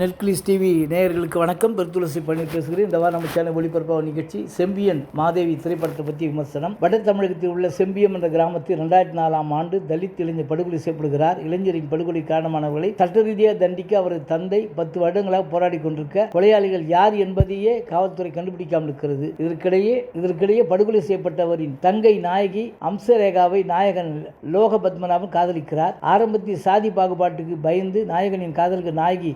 நெட்கிளிஸ் TV நேயர்களுக்கு வணக்கம். பெருத்துளசி பழனி பேசுகிறேன். இந்த வாரம் நம்ம சேனல் ஒளிபரப்பாக நிகழ்ச்சி செம்பியன் மாதேவி திரைப்படத்தை பற்றி விமர்சனம். வட தமிழகத்தில் உள்ள செம்பியம் என்ற கிராமத்தில் ரெண்டாயிரத்தி நாலாம் ஆண்டு தலித் இளைஞர் படுகொலை செய்யப்படுகிறார். இளைஞரின் படுகொலை காரணமானவர்களை சட்ட ரீதியாக தண்டிக்க அவரது தந்தை பத்து வருடங்களாக போராடி கொண்டிருக்க கொலையாளிகள் யார் என்பதையே காவல்துறை கண்டுபிடிக்காமல் இருக்கிறது. இதற்கிடையே இதற்கிடையே படுகொலை செய்யப்பட்டவரின் தங்கை நாயகி அம்சரேகாவை நாயகன் லோக பத்மநாபன் காதலிக்கிறார். ஆரம்பத்தில் சாதி பாகுபாட்டுக்கு பயந்து நாயகனின் காதலுக்கு நாயகி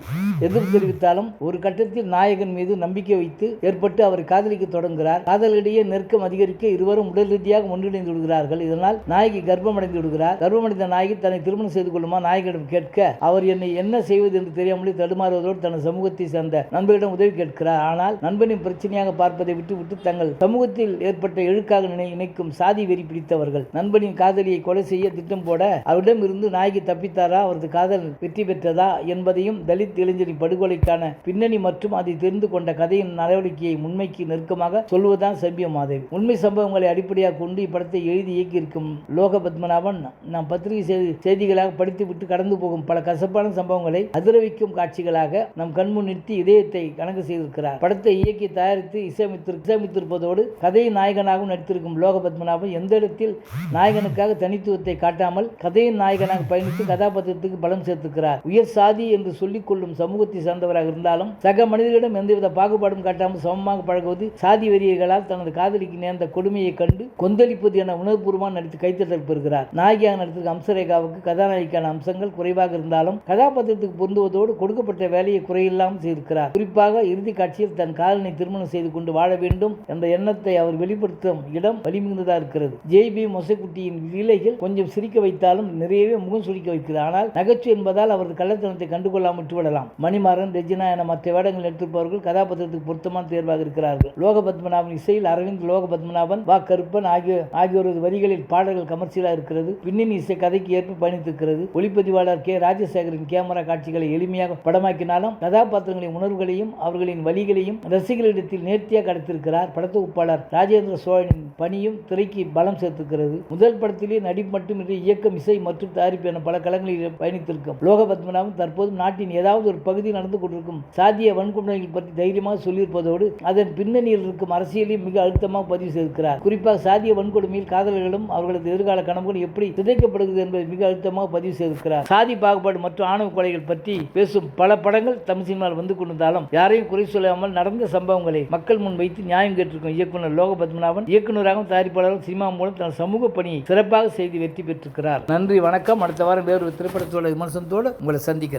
எதிர்ப்பு தெரிவித்தாலும் ஒரு கட்டத்தில் நாயகன் மீது நம்பிக்கை வைத்து ஏற்பட்டு அவர் காதலிக்க தொடங்குகிறார். காதலிடையே நெருக்கம் அதிகரிக்க இருவரும் உடல் ரீதியாக ஒன்றிணைந்து விடுகிறார்கள். இதனால் நாயகி கர்ப்பமடைந்து விடுகிறார். கர்ப்பமடைந்த நாயகி தன்னை திருமணம் செய்து கொள்ளுமா? நாயகனிடம் கேட்க அவர் என்னை என்ன செய்வது என்று தெரியாமலே தடுமாறுவதோடு தனது சமூகத்தை சேர்ந்த நண்பரிடம் உதவி கேட்கிறார். ஆனால் நண்பனின் பிரச்சனையாக பார்ப்பதை விட்டுவிட்டு தங்கள் சமூகத்தில் ஏற்பட்ட எழுக்காக நினை இணைக்கும் சாதி வெறி பிடித்தவர்கள். நண்பனின் காதலியை கொலை செய்ய திட்டம் போட அவரிடம் இருந்து நாயகி தப்பித்தாரா? அவரது காதல் வெற்றி பெற்றதா? என்பதையும் தலித் இளைஞரின் படுகொலைக்கான பின்னணி மற்றும் அதை தெரிந்து கொண்ட கதையின் நடவடிக்கையை உண்மைக்கு நெருக்கமாக சொல்வதுதான் செம்பிய மாதேவி. உண்மை சம்பவங்களை அடிப்படையாக கொண்டு இப்படத்தை எழுதி இயக்கியிருக்கும் லோக பத்மநாபன் நாம் பத்திரிகை செய்தி செய்திகளாக படித்துவிட்டு கடந்து போகும் பல கசப்பான சம்பவங்களை அதிரவிக்கும் காட்சிகளாக நம் கண்முன் நிறுத்தி இதயத்தை கணக்கு செய்திருக்கிறார். படத்தை இயக்கி தயாரித்து இசையமைத்து இசையமைத்திருப்பதோடு கதையின் நாயகனாகவும் நடித்திருக்கும் லோக பத்மநாபன் எந்த இடத்தில் நாயகனுக்காக தனித்துவத்தை காட்டாமல் கதையின் நாயகனாக பயணித்து கதாபாத்திரத்துக்கு பலம் சேர்த்திருக்கிறார். உயர் சாதி என்று சொல்லிக் கொள்ளும் சமூகத்தை சார்ந்தவராக இருந்தாலும் சக மனிதர்களிடம் எந்தவித பாகுபாடும் காட்டாமல் சமமாக பழகுவது சாதி வெறியர்களால் தனது காதலிக்கு நேர்ந்த கொடுமையை கண்டு கொந்தளிப்பது என உணர்வுபூர்வமாக நடித்து கைத்தட்டல் பெறுகிறார் நாயகியாக நடித்திருக்க அம்சரேகாவுக்கு கதாநாயகிக்கான அம்சங்கள் குறைவாக இருந்தாலும் கதாபாத்திரத்துக்கு பொருந்துவதோடு கொடுக்கப்பட்ட வேலையை குறையில்லாமல் செய்திருக்கிறார். குறிப்பாக இறுதி காட்சியில் தன் காதலனை திருமணம் செய்து கொண்டு வாழ வேண்டும் என்ற எண்ணத்தை அவர் வெளிப்படுத்தும் இடம் வலிமிகுந்ததாக இருக்கிறது. ஜேபி மொசைக்குட்டியின் லீலைகள் கொஞ்சம் சிரிக்க வைத்தாலும் நிறையவே முகம் சுழிக்க வைக்கிறது. ஆனால் நகைச்சுவை என்பதால் அவரது கள்ளத்தனத்தை கண்டுகொள்ளாமல் விட்டுவிடலாம் மணிமாறன் ரெஜினா என மற்ற வேடங்கள் எடுத்திருப்பவர்கள் கதாபாத்திரத்துக்கு பொருத்தமான தேர்வாக இருக்கிறார்கள். லோகபத்மநாபன் இசையில் அரவிந்த் லோகபத்மநாபன் வா. கருப்பன் ஆகிய ஆகியோரது வரிகளில் பாடல்கள் கமர்ஷியலாக இருக்கிறது. பின்னணி இசை கதைக்கு ஏற்ப பயணித்திருக்கிறது. ஒளிப்பதிவாளர் கே. ராஜசேகரின் கேமரா காட்சிகளை எளிமையாக படமாக்கினாலும் கதாபாத்திரங்களின் உணர்வுகளையும் அவர்களின் வழிகளையும் ரசிகர்களிடத்தில் நேர்த்தியாக கடத்திருக்கிறார் படத்தொகுப்பாளர் ராஜேந்திர சோழனின் பணியும் திரைக்கு பலம் சேர்த்திருக்கிறது. முதல் படத்திலே நடிப்பு மட்டுமின்றி இயக்கம் இசை மற்றும் தயாரிப்பு என பல களங்களில் பயணித்திருக்கும் லோகபத்மநாபன் தற்போது நாட்டின் ஏதாவது ஒரு பகுதி பகுதியில் நடந்து கொண்டிருக்கும். சாதிய வன்கொடுமைகள் பற்றி தைரியமாக சொல்லியிருப்பதோடு அதன் பின்னணியில் இருக்கும் அரசியலையும் மிக அழுத்தமாக பதிவு செய்திருக்கிறார். குறிப்பாக சாதிய வன்கொடுமையில் காதலர்களும் அவர்களது எதிர்கால கனவுகளும் எப்படி சிதைக்கப்படுகிறது என்பதை மிக அழுத்தமாக பதிவு செய்திருக்கிறார். சாதி பாகுபாடு மற்றும் ஆணவ கொலைகள் பற்றி பேசும் பல படங்கள் தமிழ் சினிமாவில் வந்து கொண்டிருந்தாலும் யாரையும் குறை சொல்லாமல் நடந்த சம்பவங்களை மக்கள் முன் வைத்து நியாயம் கேட்டிருக்கும் இயக்குனர் லோக பத்மநாபன் இயக்குநராகவும் தயாரிப்பாளரும் சினிமா மூலம் தன் சமூக பணியை சிறப்பாக செய்து வெற்றி பெற்றிருக்கிறார். நன்றி வணக்கம். அடுத்த வாரம் வேறு ஒரு திரைப்படத்தோட விமர்சனத்தோடு உங்களை சந்திக்கிறேன்.